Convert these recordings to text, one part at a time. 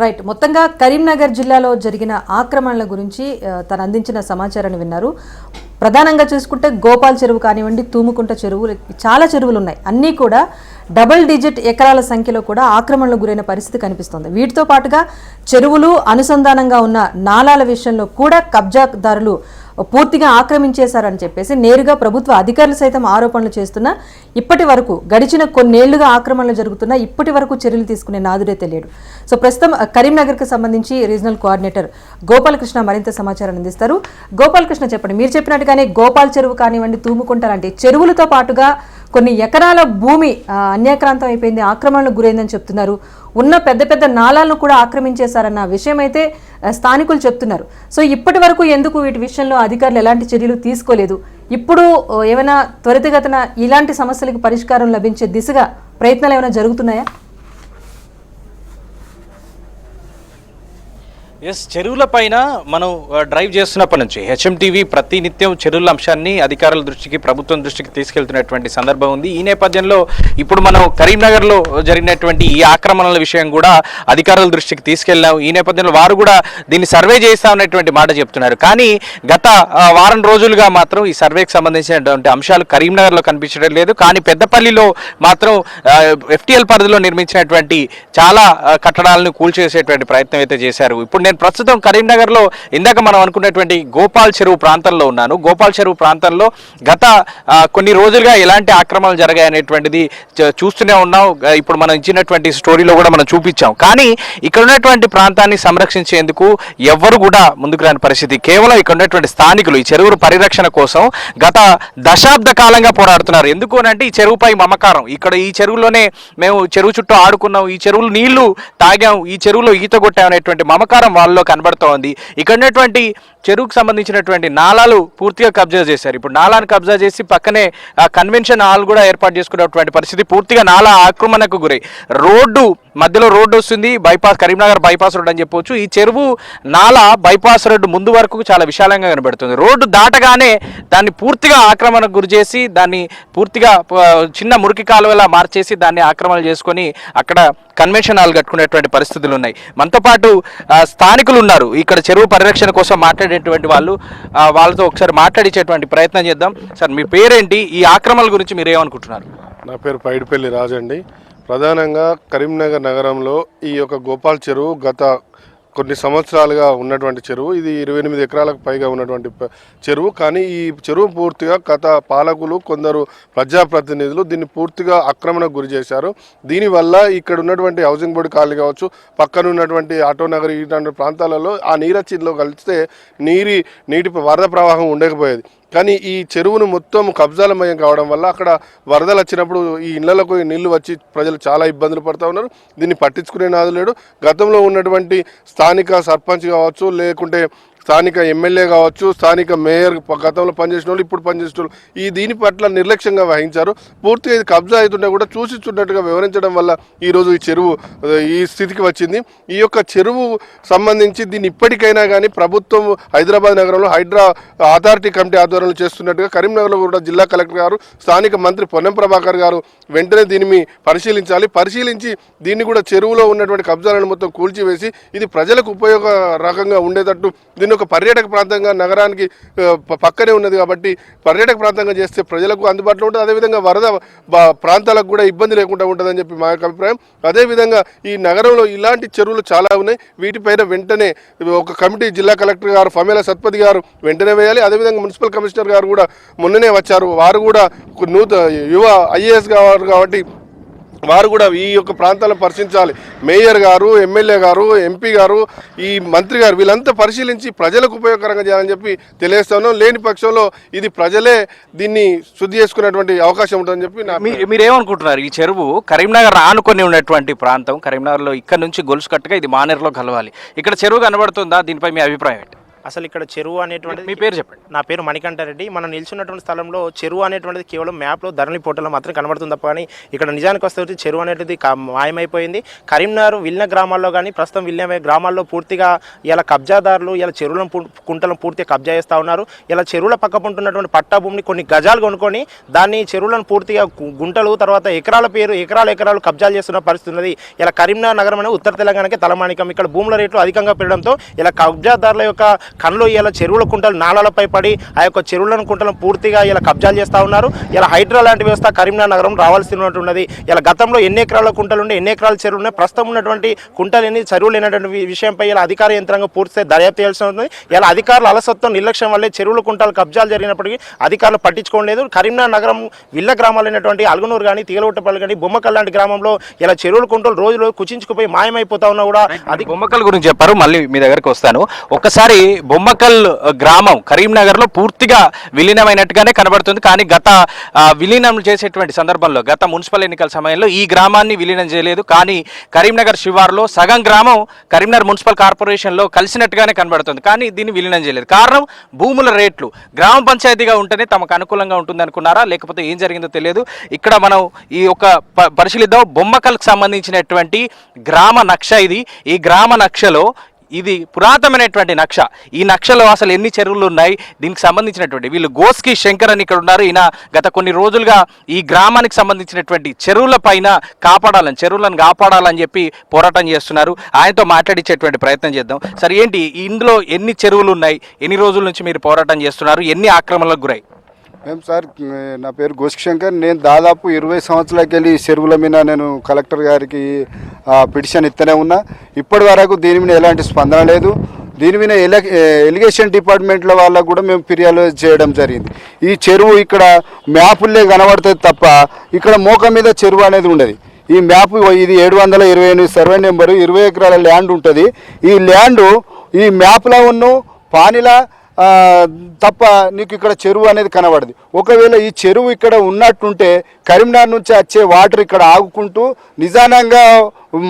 Right మొత్తంగా కరీంనగర్ జిల్లాలో జరిగిన ఆక్రమణల గురించి తను అందించిన సమాచారాన్ని విన్నారు. ప్రధానంగా చూసుకుంటే గోపాల్ చెరువు కానివ్వండి తూముకుంట చెరువు చాలా చెరువులు ఉన్నాయి అన్నీ కూడా డబుల్ డిజిట్ ఎకరాల సంఖ్యలో కూడా ఆక్రమణలకు గురైన పరిస్థితి కనిపిస్తోంది. వీటితో పాటుగా చెరువులు అనుసంధానంగా ఉన్న నాలాల విషయంలో కూడా కబ్జాదారులు పూర్తిగా ఆక్రమించేశారని చెప్పేసి నేరుగా ప్రభుత్వ అధికారులు సైతం ఆరోపణలు చేస్తున్నా ఇప్పటి వరకు గడిచిన కొన్నేళ్ళుగా ఆక్రమణలు జరుగుతున్నా ఇప్పటి వరకు చర్యలు తీసుకునే నాదుడే తెలియడు. సో ప్రస్తుతం కరీంనగర్కి సంబంధించి రీజనల్ కోఆర్డినేటర్ గోపాలకృష్ణ మరింత సమాచారం అందిస్తారు. గోపాలకృష్ణ చెప్పండి మీరు చెప్పినట్టుగానే గోపాల్ చెరువు కానివ్వండి తూముకుంట లాంటి చెరువులతో పాటుగా కొన్ని ఎకరాల భూమి అన్యాక్రాంతం అయిపోయింది ఆక్రమణలకు గురైందని చెప్తున్నారు. ఉన్న పెద్ద పెద్ద నాళాలను కూడా ఆక్రమించేశారన్న విషయం అయితే స్థానికులు చెప్తున్నారు. సో ఇప్పటి వరకు ఎందుకు వీటి విషయంలో అధికారులు ఎలాంటి చర్యలు తీసుకోలేదు? ఇప్పుడు ఏమైనా త్వరితగతన ఇలాంటి సమస్యలకు పరిష్కారం లభించే దిశగా ప్రయత్నాలు ఏమైనా జరుగుతున్నాయా? ఎస్ చెరువుల పైన మనం డ్రైవ్ చేస్తున్నప్పటి నుంచి హెచ్ఎంటీవీ ప్రతి నిత్యం చెరువుల అంశాన్ని అధికారుల దృష్టికి ప్రభుత్వం దృష్టికి తీసుకెళ్తున్నటువంటి సందర్భం ఉంది. ఈ నేపథ్యంలో ఇప్పుడు మనం కరీంనగర్లో జరిగినటువంటి ఈ ఆక్రమణల విషయం కూడా అధికారుల దృష్టికి తీసుకెళ్ళాం. ఈ నేపథ్యంలో వారు కూడా దీన్ని సర్వే చేస్తామనేటువంటి మాట చెప్తున్నారు. కానీ గత వారం రోజులుగా మాత్రం ఈ సర్వేకి సంబంధించినటువంటి అంశాలు కరీంనగర్లో కనిపించడం లేదు. కానీ పెద్దపల్లిలో మాత్రం ఎఫ్టీఎల్ పరిధిలో నిర్మించినటువంటి చాలా కట్టడాలను కూల్చేసేటువంటి ప్రయత్నం అయితే చేశారు. ఇప్పుడు నేను ప్రస్తుతం కరీంనగర్లో ఇందాక మనం అనుకున్నటువంటి గోపాల్ చెరువు ప్రాంతంలో ఉన్నాను. గోపాల్ చెరువు ప్రాంతంలో గత కొన్ని రోజులుగా ఎలాంటి ఆక్రమణలు జరిగాయనేటువంటిది చ- చూస్తూనే ఉన్నాం. ఇప్పుడు మనం ఇచ్చినటువంటి స్టోరీలో కూడా మనం చూపించాం. కానీ ఇక్కడ ఉన్నటువంటి ప్రాంతాన్ని సంరక్షించేందుకు ఎవ్వరు కూడా ముందుకు రాని పరిస్థితి. కేవలం ఇక్కడ ఉన్నటువంటి స్థానికులు ఈ చెరువు పరిరక్షణ కోసం గత దశాబ్ద కాలంగా పోరాడుతున్నారు. ఎందుకు అని అంటే ఈ చెరువుపై మమకారం. ఇక్కడ ఈ చెరువులోనే మేము చెరువు చుట్టూ ఆడుకున్నాం. ఈ చెరువులు నీళ్ళు తాగాం. ఈ చెరువులో ఈత కొట్టాం అనేటువంటి మమకారం వాళ్ళలో కనబడుతోంది ఇక్కడ ఉన్నటువంటి చెరువుకు సంబంధించినటువంటి నాలాలు పూర్తిగా కబ్జా చేశారు. ఇప్పుడు నాలాను కబ్జా చేసి పక్కనే ఆ కన్వెన్షన్ హాల్ కూడా ఏర్పాటు చేసుకున్నటువంటి పరిస్థితి పూర్తిగా నాలా ఆక్రమణకు గురై. రోడ్డు మధ్యలో రోడ్డు వస్తుంది బైపాస్ కరీంనగర్ బైపాస్ రోడ్ అని చెప్పొచ్చు. ఈ చెరువు నాల బైపాస్ రోడ్డు ముందు వరకు చాలా విశాలంగా కనబడుతుంది. రోడ్డు దాటగానే దాన్ని పూర్తిగా ఆక్రమణకు గురి చేసి దాన్ని పూర్తిగా చిన్న మురికి కాలువలా మార్చేసి దాన్ని ఆక్రమణ చేసుకొని అక్కడ కన్వెన్షన్ హాల్ కట్టుకునేటువంటి పరిస్థితులు ఉన్నాయి. మనతో పాటు స్థానికులు ఉన్నారు. ఇక్కడ చెరువు పరిరక్షణ కోసం మాట్లాడేటువంటి వాళ్ళు వాళ్ళతో ఒకసారి మాట్లాడించేటువంటి ప్రయత్నం చేద్దాం. సార్ మీ పేరేంటి? ఈ ఆక్రమణల గురించి మీరు ఏమనుకుంటున్నారు? నా పేరు పైడిపల్లి అండి. ప్రధానంగా కరీంనగర్ నగరంలో ఈ యొక్క గోపాల్ చెరువు గత కొన్ని సంవత్సరాలుగా ఉన్నటువంటి చెరువు. ఇది ఇరవై ఎనిమిది ఎకరాలకు పైగా ఉన్నటువంటి చెరువు. కానీ ఈ చెరువు పూర్తిగా గత పాలకులు కొందరు ప్రజాప్రతినిధులు దీన్ని పూర్తిగా ఆక్రమణకు గురి చేశారు. దీనివల్ల ఇక్కడ ఉన్నటువంటి హౌసింగ్ బోర్డు కాలనీ కావచ్చు పక్కన ఉన్నటువంటి ఆటో నగర్ ఇలాంటి ప్రాంతాలలో ఆ నీరచ్చిలో కలిస్తే నీరి నీటి వరద ప్రవాహం ఉండకపోయేది. కానీ ఈ చెరువును మొత్తం కబ్జాలమయం కావడం వల్ల అక్కడ వరదలు వచ్చినప్పుడు ఈ ఇళ్ళకు నీళ్ళు వచ్చి ప్రజలు చాలా ఇబ్బందులు పడుతూ ఉన్నారు. దీన్ని పట్టించుకునే నాదు లేడు. గతంలో ఉన్నటువంటి స్థానిక సర్పంచ్ కావచ్చు లేకుంటే స్థానిక ఎమ్మెల్యే కావచ్చు స్థానిక మేయర్ గతంలో పనిచేసిన వాళ్ళు ఇప్పుడు పనిచేసిన వాళ్ళు ఈ దీని పట్ల నిర్లక్ష్యంగా వహించారు. పూర్తిగా ఇది కబ్జా అవుతుంటే కూడా చూసి చూడట్టుగా వివరించడం వల్ల ఈరోజు ఈ చెరువు ఈ స్థితికి వచ్చింది. ఈ యొక్క చెరువు సంబంధించి దీన్ని ఇప్పటికైనా కానీ ప్రభుత్వం హైదరాబాద్ నగరంలో హైడ్రా అథారిటీ కమిటీ ఆధ్వర్యంలో చేస్తున్నట్టుగా కరీంనగర్లో కూడా జిల్లా కలెక్టర్ గారు స్థానిక మంత్రి పొన్నం ప్రభాకర్ గారు వెంటనే దీనిని పరిశీలించాలి. పరిశీలించి దీన్ని కూడా చెరువులో ఉన్నటువంటి కబ్జాలను మొత్తం కూల్చివేసి ఇది ప్రజలకు ఉపయోగ రకంగా ఉండేటట్టు దీన్ని ఒక పర్యాటక ప్రాంతంగా నగరానికి పక్కనే ఉన్నది కాబట్టి పర్యాటక ప్రాంతంగా చేస్తే ప్రజలకు అందుబాటులో ఉంటుంది. అదేవిధంగా వరద ప్రాంతాలకు కూడా ఇబ్బంది లేకుండా ఉంటుందని చెప్పి మా యొక్క అభిప్రాయం. అదేవిధంగా ఈ నగరంలో ఇలాంటి చెరువులు చాలా ఉన్నాయి. వీటిపైన వెంటనే ఒక కమిటీ జిల్లా కలెక్టర్ గారు ఫమేల సత్పతి గారు వెంటనే వేయాలి. అదేవిధంగా మున్సిపల్ కమిషనర్ గారు కూడా మొన్ననే వచ్చారు. వారు కూడా నూతన నూత యువ ఐఏఎస్ గారు కాబట్టి వారు కూడా ఈ యొక్క ప్రాంతాలను పరిశీలించాలి. మేయర్ గారు ఎమ్మెల్యే గారు ఎంపీ గారు ఈ మంత్రి గారు వీళ్ళంతా పరిశీలించి ప్రజలకు ఉపయోగకరంగా చేయాలని చెప్పి తెలియజేస్తాను. లేని పక్షంలో ఇది ప్రజలే దీన్ని శుద్ధి చేసుకునేటువంటి అవకాశం ఉంటుందని చెప్పి మీరేమనుకుంటున్నారు? ఈ చెరువు కరీంనగర్ ఆనుకొని ఉన్నటువంటి ప్రాంతం కరీంనగర్లో ఇక్కడ నుంచి గొలుసు కట్టుగా ఇది మానేరులో కలవాలి. ఇక్కడ చెరువు కనబడుతుందా? దీనిపై మీ అభిప్రాయం ఏంటి? అసలు ఇక్కడ చెరువు అనేటువంటిది మీ పేరు చెప్పండి. నా పేరు మణికంఠారెడ్డి. మనం నిల్చున్నటువంటి స్థలంలో చెరువు అనేటువంటిది కేవలం మ్యాప్లో ధరణి పోటలో మాత్రం కనబడుతుంది తప్ప కానీ ఇక్కడ నిజానికి వస్తే వచ్చి చెరువు అనేది కా- మాయమైపోయింది. కరీంనగర్ విల్న గ్రామాల్లో కానీ ప్రస్తుతం విల్న గ్రామాల్లో పూర్తిగా ఇలా కబ్జాదారులు ఇలా చెరువులను కుంటలను పూర్తిగా కబ్జా చేస్తూ ఉన్నారు. ఇలా చెరువుల పక్క ఉంటున్నటువంటి పట్టా భూమిని కొన్ని గజాలు కొనుక్కొని దాన్ని చెరువులను పూర్తిగా గుంటలు తర్వాత ఎకరాల పేరు ఎకరాల ఎకరాలు కబ్జాలు చేస్తున్న పరిస్థితి ఉన్నది. ఇలా కరీంనగర్ నగరం అనేది ఉత్తర తెలంగాణకి తలమానికం. ఇక్కడ భూముల రేట్లు అధికంగా పెరగడంతో ఇలా కబ్జాదారుల యొక్క కళ్ళు ఇలా చెరువుల కుంటలు నాళాలపై పడి ఆ యొక్క చెరువులను కుంటలను పూర్తిగా ఇలా కబ్జాలు చేస్తూ ఉన్నారు. ఇలా హైడ్రా లాంటి వ్యవస్థ కరీంనగర్ నగరం రావాల్సి ఇలా గతంలో ఎన్ని ఎకరాల కుంటలు ఉండే ఎన్ని ఎకరాల చెరువులు ఉన్నాయి ప్రస్తుతం ఉన్నటువంటి కుంటలు ఎన్ని చెరువులు లేనటువంటి విషయంపై ఇలా అధికార యంత్రాంగం పూర్తిగా దర్యాప్తు చేయాల్సి ఉంటుంది ఇలా అధికారుల అలసత్వం నిర్లక్ష్యం వల్లే చెరువుల కుంటలు కబ్జాలు జరిగినప్పటికీ అధికారులు పట్టించుకోలేదు కరీంనగర్ నగరం విల్ల గ్రామాలైనటువంటి అలుగునూరు కానీ తీగలగుట్టపల్లి కానీ బొమ్మకల్ లాంటి గ్రామంలో ఇలా చెరువుల కుంటలు రోజు రోజు కుచించుకుపోయి మాయమైపోతా ఉన్నా కూడా అది బొమ్మకల్ గురించి చెప్పారు మళ్ళీ మీ దగ్గరకు వస్తాను. ఒక్కసారి బొమ్మకల్ గ్రామం కరీంనగర్లో పూర్తిగా విలీనమైనట్టుగానే కనబడుతుంది. కానీ గత విలీనం చేసేటువంటి సందర్భంలో గత మున్సిపల్ ఎన్నికల సమయంలో ఈ గ్రామాన్ని విలీనం చేయలేదు. కానీ కరీంనగర్ శివార్లో సగం గ్రామం కరీంనగర్ మున్సిపల్ కార్పొరేషన్లో కలిసినట్టుగానే కనబడుతుంది. కానీ దీన్ని విలీనం చేయలేదు. కారణం భూముల రేట్లు. గ్రామ పంచాయతీగా ఉంటేనే తమకు అనుకూలంగా ఉంటుంది అనుకున్నారా లేకపోతే ఏం జరిగిందో తెలియదు. ఇక్కడ మనం ఈ యొక్క ప- పరిశీలిద్దాం. బొమ్మకల్కి సంబంధించినటువంటి గ్రామ నక్ష ఇది. ఈ గ్రామ నక్షలో ఇది పురాతనమైనటువంటి నక్ష. ఈ నక్షలో అసలు ఎన్ని చెరువులు ఉన్నాయి? దీనికి సంబంధించినటువంటి వీళ్ళు గోస్కి శంకర్ అని ఇక్కడ ఉన్నారు. ఈయన గత కొన్ని రోజులుగా ఈ గ్రామానికి సంబంధించినటువంటి చెరువుల పైన కాపాడాలని చెరువులను కాపాడాలని చెప్పి పోరాటం చేస్తున్నారు. ఆయనతో మాట్లాడించేటువంటి ప్రయత్నం చేద్దాం. సరే ఏంటి? ఇందులో ఎన్ని చెరువులు ఉన్నాయి? ఎన్ని రోజుల నుంచి మీరు పోరాటం చేస్తున్నారు? ఎన్ని ఆక్రమణలకు గురై? మేము సార్ నా పేరు గోష్కి శంకర్ నేను దాదాపు ఇరవై సంవత్సరాలకి వెళ్ళి చెరువుల మీద నేను కలెక్టర్ గారికి పిటిషన్ ఇస్తూనే ఉన్నా. ఇప్పటి వరకు దీని మీద ఎలాంటి స్పందన లేదు. దీని మీద ఎల ఎలిగేషన్ డిపార్ట్మెంట్ల వాళ్ళకు కూడా మేము ఫిర్యాదు చేయడం జరిగింది. ఈ చెరువు ఇక్కడ మ్యాపుల్లే కనబడుతుంది తప్ప ఇక్కడ మోక మీద చెరువు అనేది ఉండదు. ఈ మ్యాప్ ఇది ఏడు వందల ఇరవై ఎనిమిది సర్వే నెంబరు. ఇరవై ఎకరాల ల్యాండ్ ఉంటుంది. ఈ ల్యాండ్ ఈ మ్యాప్లో ఉన్న పానిలా తప్ప నీకు ఇక్కడ చెరువు అనేది కనబడదు. ఒకవేళ ఈ చెరువు ఇక్కడ ఉన్నట్టుంటే కరీంనగర్ నుంచి వచ్చే వాటర్ ఇక్కడ ఆగుకుంటూ నిజానంగా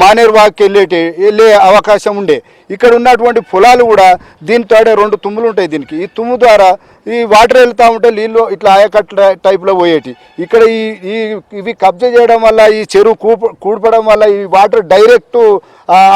మానేరు వాకి వెళ్ళేటి వెళ్ళే అవకాశం ఉండే. ఇక్కడ ఉన్నటువంటి పొలాలు కూడా దీని తోడే రెండు తుమ్ములు ఉంటాయి దీనికి. ఈ తుమ్ము ద్వారా ఈ వాటర్ వెళ్తూ ఉంటే నీళ్ళు ఇట్లా ఆయకట్ల టైప్లో పోయేటి. ఇక్కడ ఈ ఈ ఇవి కబ్జా చేయడం వల్ల ఈ చెరువు కూప కూడపడం వల్ల ఈ వాటర్ డైరెక్ట్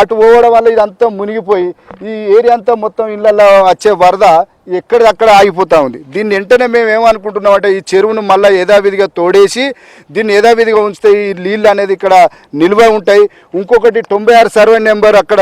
అటు పోవడం వల్ల ఇదంతా మునిగిపోయి ఈ ఏరియా అంతా మొత్తం ఇళ్ళల్లో వచ్చే వరద ఎక్కడిదక్కడ ఆగిపోతా ఉంది. దీన్ని వెంటనే మేము ఏమనుకుంటున్నాం అంటే ఈ చెరువును మళ్ళీ యథావిధిగా తోడేసి దీన్ని యథావిధిగా ఉంచితే ఈ నీళ్ళు అనేది ఇక్కడ నిల్వ ఉంటాయి. ఇంకొకటి తొంభై ఆరు సర్వే నెంబర్ అక్కడ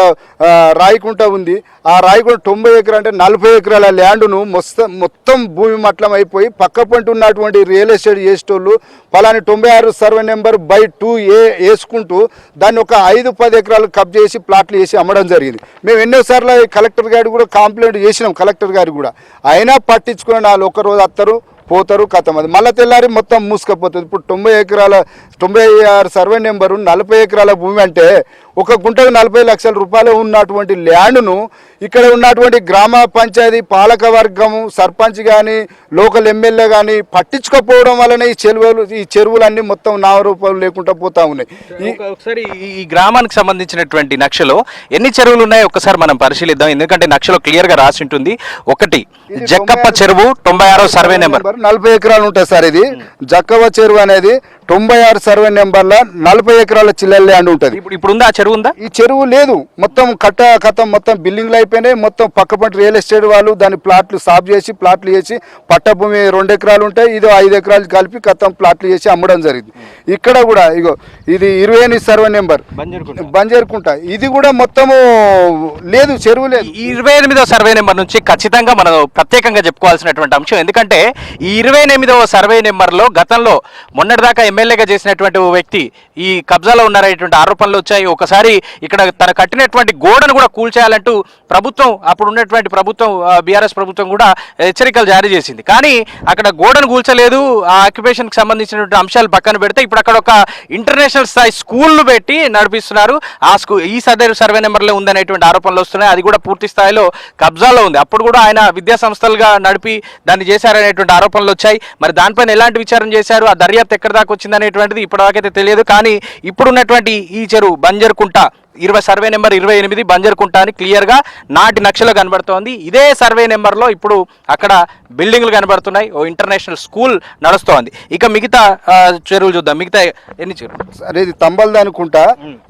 రాయకుంట ఉంది. ఆ రాయకుంట తొంభై ఎకరా అంటే నలభై ఎకరాల ల్యాండ్ను మొత్తం మొత్తం భూమి మట్లం అయిపోయి పక్క పంట ఉన్నటువంటి రియల్ ఎస్టేట్ చేసేటోళ్ళు పలాని తొంభై ఆరు survey number by two A వేసుకుంటూ దాన్ని ఒక ఐదు పది ఎకరాలు కబ్ చేసి ప్లాట్లు వేసి అమ్మడం జరిగింది. మేము ఎన్నోసార్లు కలెక్టర్ గారికి కూడా కంప్లైంట్ చేసినాం. కలెక్టర్ గారికి కూడా. అయినా పట్టించుకుని వాళ్ళు ఒకరోజు వస్తారు పోతారు కథం అది. మళ్ళీ తెల్లారి మొత్తం మూసుకపోతుంది. ఇప్పుడు తొంభై ఎకరాల తొంభై ఆరు సర్వే నెంబరు నలభై ఎకరాల భూమి అంటే ఒక గుంటకు నలభై లక్షల రూపాయలు ఉన్నటువంటి ల్యాండ్ను ఇక్కడ ఉన్నటువంటి గ్రామ పంచాయతీ పాలక వర్గము సర్పంచ్ కానీ లోకల్ ఎమ్మెల్యే కానీ పట్టించుకోకపోవడం వల్లనే ఈ చెరువులు ఈ చెరువులన్నీ మొత్తం నామరూపాలు లేకుండా పోతా ఉన్నాయి. ఒకసారి ఈ- గ్రామానికి సంబంధించినటువంటి నక్షలో ఎన్ని చెరువులు ఉన్నాయో? ఒకసారి మనం పరిశీలిద్దాం. ఎందుకంటే నక్షలో క్లియర్గా రాసి ఉంటుంది ఒకటి జక్కప్ప చెరువు తొంభై ఆరో సర్వే నెంబర్. నలభై ఎకరాలు ఉంటాయి సార్ ఇది. జక్కవ చెరువు అనేది తొంభై ఆరు సర్వే నెంబర్ల నలభై ఎకరాల చిల్లర ల్యాండ్ ఉంటుంది. ఇప్పుడు ఇప్పుడు ఉందా? ఆ చెరువు ఉందా? ఈ చెరువు లేదు. మొత్తం కట్ట కథం మొత్తం బిల్డింగ్లు అయిపోయినాయి. మొత్తం పక్కపంటి రియల్ ఎస్టేట్ వాళ్ళు దాని ప్లాట్లు సాఫ్ చేసి ప్లాట్లు చేసి పట్ట భూమి రెండు ఎకరాలు ఉంటాయి. ఇది ఐదు ఎకరాలు కలిపి కథం ప్లాట్లు చేసి అమ్మడం జరిగింది. ఇక్కడ కూడా ఇగో ఇది ఇరవై ఎనిమిది సర్వే నెంబర్. బంజేరుకుంట. ఇది కూడా మొత్తము లేదు చెరువు లేదు. ఈ ఇరవై ఎనిమిదవ సర్వే నెంబర్ నుంచి ఖచ్చితంగా మనం ప్రత్యేకంగా చెప్పుకోవాల్సినటువంటి అంశం ఎందుకంటే ఈ ఇరవై ఎనిమిదవ సర్వే నెంబర్లో గతంలో మొన్నటిదాకా ఎమ్మెల్యేగా చేసినటువంటి ఓ వ్యక్తి ఈ కబ్జాలో ఉన్నారనేటువంటి ఆరోపణలు వచ్చాయి. ఒకసారి ఇక్కడ తన కట్టినటువంటి గోడను కూడా కూల్చేయాలంటూ ప్రభుత్వం అప్పుడు ఉన్నటువంటి ప్రభుత్వం బీఆర్ఎస్ ప్రభుత్వం కూడా హెచ్చరికలు జారీ చేసింది. కానీ అక్కడ గోడను కూల్చలేదు. ఆ ఆక్యుపేషన్కి సంబంధించినటువంటి అంశాలు పక్కన పెడితే ఇప్పుడు అక్కడ ఒక ఇంటర్నేషనల్ స్థాయి స్కూల్ను పెట్టి నడిపిస్తున్నారు. ఆ స్కూ ఈ సదరు సర్వే నెంబర్లో ఉందనేటువంటి ఆరోపణలు వస్తున్నాయి. అది కూడా పూర్తి స్థాయిలో కబ్జాలో ఉంది. అప్పుడు కూడా ఆయన విద్యా సంస్థలుగా నడిపి దాన్ని చేశారనేటువంటి ఆరోపణలు వచ్చాయి. మరి దానిపైన ఎలాంటి విచారణ చేశారు? ఆ దర్యాప్తు ఎక్కడి దాకా వచ్చింది వచ్చింది అనేటువంటిది ఇప్పటివరకైతే తెలియదు. కానీ ఇప్పుడున్నటువంటి ఈ చెరువు బంజర్కుంట ఇరవై సర్వే నెంబర్ ఇరవై ఎనిమిది బంజర్కుంట అని క్లియర్గా నాటి నక్షలో కనబడుతోంది. ఇదే సర్వే నెంబర్లో ఇప్పుడు అక్కడ బిల్డింగ్లు కనబడుతున్నాయి. ఓ ఇంటర్నేషనల్ స్కూల్ నడుస్తోంది. ఇక మిగతా చెరువులు చూద్దాం. మిగతా ఎన్ని చెరువులు? సరే ఇది తంబల్ది అనుకుంటా.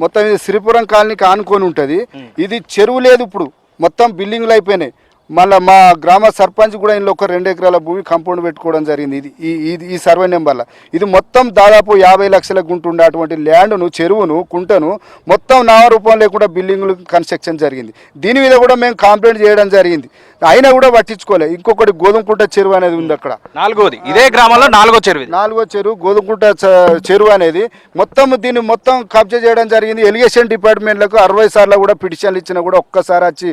మొత్తం ఇది శ్రీపురం కాలనీకి ఆనుకొని ఉంటుంది. ఇది చెరువు లేదు ఇప్పుడు. మొత్తం బిల్డింగ్లు అయిపోయినాయి. మళ్ళీ మా గ్రామ సర్పంచ్ కూడా ఇందులో ఒక రెండు ఎకరాల భూమి కంపౌండ్ పెట్టుకోవడం జరిగింది. ఇది ఈ ఇది ఈ సర్వే నెంబర్లో ఇది మొత్తం దాదాపు యాభై లక్షల గుంటుండే అటువంటి ల్యాండ్ను చెరువును కుంటను మొత్తం నామరూపం లేకుండా బిల్డింగ్లు కన్స్ట్రక్షన్ జరిగింది. దీని మీద కూడా మేము కంప్లైంట్ చేయడం జరిగింది. అయినా కూడా పట్టించుకోలే. ఇంకొకటి గోధుమకుంట చెరువు అనేది ఉంది అక్కడ. నాలుగోది. ఇదే గ్రామంలో నాలుగో చెరువు నాలుగో చెరువు గోధుమకుంట చెరువు అనేది మొత్తం దీన్ని మొత్తం కబ్జా చేయడం జరిగింది. ఎలిగేషన్ డిపార్ట్మెంట్లకు అరవై సార్లు కూడా పిటిషన్లు ఇచ్చినా కూడా ఒక్కసారి వచ్చి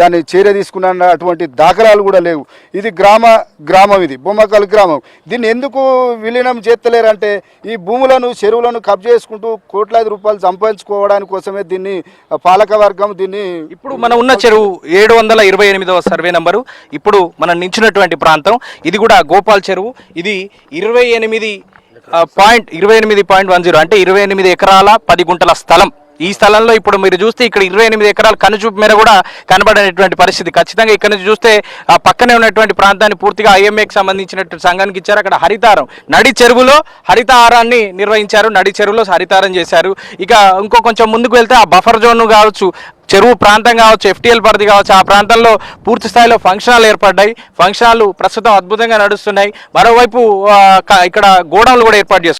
దాన్ని చర్య తీసుకున్న అటువంటి దాఖలాలు కూడా లేవు. ఇది గ్రామ గ్రామం ఇది. బొమ్మకల్ గ్రామం. దీన్ని ఎందుకు విలీనం చేస్తలేరంటే ఈ భూములను చెరువులను కబ్జా చేసుకుంటూ కోట్లాది రూపాయలు సంపాదించుకోవడానికి కోసమే దీన్ని పాలక వర్గం దీన్ని ఇప్పుడు మనం ఉన్న చెరువు ఏడు వందల ఇరవై ఎనిమిదవ సర్వే నెంబరు. ఇప్పుడు మనం నించినటువంటి ప్రాంతం. ఇది కూడా గోపాల్ చెరువు. ఇది ఇరవై ఎనిమిది పాయింట్ ఇరవై ఎనిమిది పాయింట్ వన్ జీరో. అంటే ఇరవై ఎనిమిది ఎకరాల పది గుంటల స్థలం. ఈ స్థలంలో ఇప్పుడు మీరు చూస్తే ఇక్కడ ఇరవై ఎనిమిది ఎకరాల కనుచూపు మేర కూడా కనబడేటువంటి పరిస్థితి. ఖచ్చితంగా ఇక్కడ నుంచి చూస్తే ఆ పక్కనే ఉన్నటువంటి ప్రాంతాన్ని పూర్తిగా ఐఎంఏకి సంబంధించినటువంటి సంఘానికి ఇచ్చారు. అక్కడ హరితారం. నడి చెరువులో హరితారాన్ని నిర్వహించారు. నడి చెరువులో హరితారం చేశారు. ఇక ఇంకో కొంచెం ముందుకు వెళ్తే ఆ బఫర్ జోన్ కావచ్చు. చెరువు ప్రాంతం కావచ్చు ఎఫ్టీఎల్ పరిధి కావచ్చు ఆ ప్రాంతంలో పూర్తి స్థాయిలో ఫంక్షన్ హాల్ ఏర్పడ్డాయి. ఫంక్షన్ హాల్ ప్రస్తుతం అద్భుతంగా నడుస్తున్నాయి. మరోవైపు ఇక్కడ గోడౌన్లు కూడా ఏర్పాటు చేస్తున్నారు.